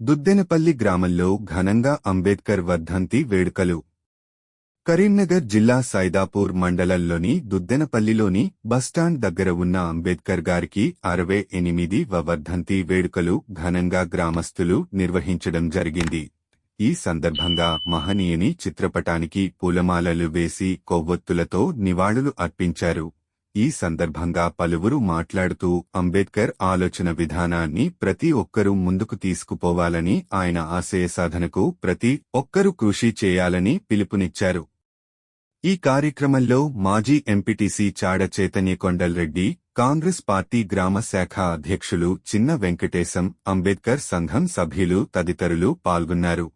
దుద్దెనపల్లి గ్రామంలో ఘనంగా అంబేద్కర్ వర్ధంతి వేడుకలు. కరీంనగర్ జిల్లా సైదాపూర్ మండలంలోని దుద్దెనపల్లిలోని బస్టాండ్ దగ్గర ఉన్న అంబేద్కర్ గారికి అరవై ఎనిమిది వర్ధంతి వేడుకలు ఘనంగా గ్రామస్తులు నిర్వహించడం జరిగింది. ఈ సందర్భంగా మహనీయుని చిత్రపటానికి పూలమాలలు వేసి కొవ్వొత్తులతో నివాళులు అర్పించారు. ఈ సందర్భంగా పలువురు మాట్లాడుతూ అంబేద్కర్ ఆలోచన విధానాన్ని ప్రతి ఒక్కరూ ముందుకు తీసుకుపోవాలని ఆయన ఆశయ సాధనకు ప్రతి ఒక్కరూ కృషి చేయాలని పిలుపునిచ్చారు. ఈ కార్యక్రమంలో మాజీ MPTC Chada Chaitanya Kondalreddy Congress party గ్రామ శాఖ అధ్యక్షులు చిన్న వెంకటేశం అంబేద్కర్ సంఘం సభ్యులు తదితరులు పాల్గొన్నారు.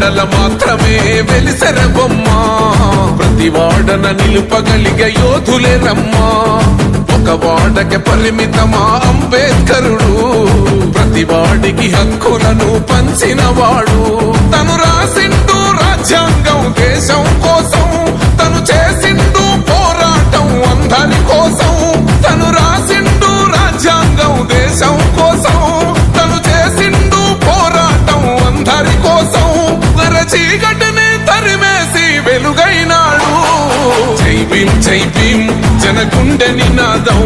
వెలివాడల మాత్రమే వెలిసెర బొమ్మ. ప్రతి వాడన నిలుపగలిగే యోధులే రమ్మా. ఒక వాడకి పరిమితమా అంబేద్కరుడు. ప్రతి వాడికి హక్కులను పంచినవాడు. తను రాసిండు రాజ్యాంగం దేశం కోసం చీకటిని తరిమేసి వెలుగైనాడు. జై భీం జనకుండని భీం నినాదం.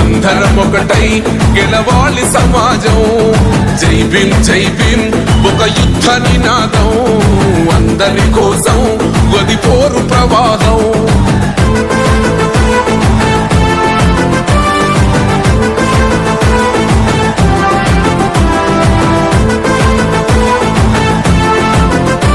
అందరం ఒకటై గెలవాలి సమాజం. జై భీం ఒక యుద్ధ నినాదం. అందరి కోసం గది పోరు ప్రవాహం.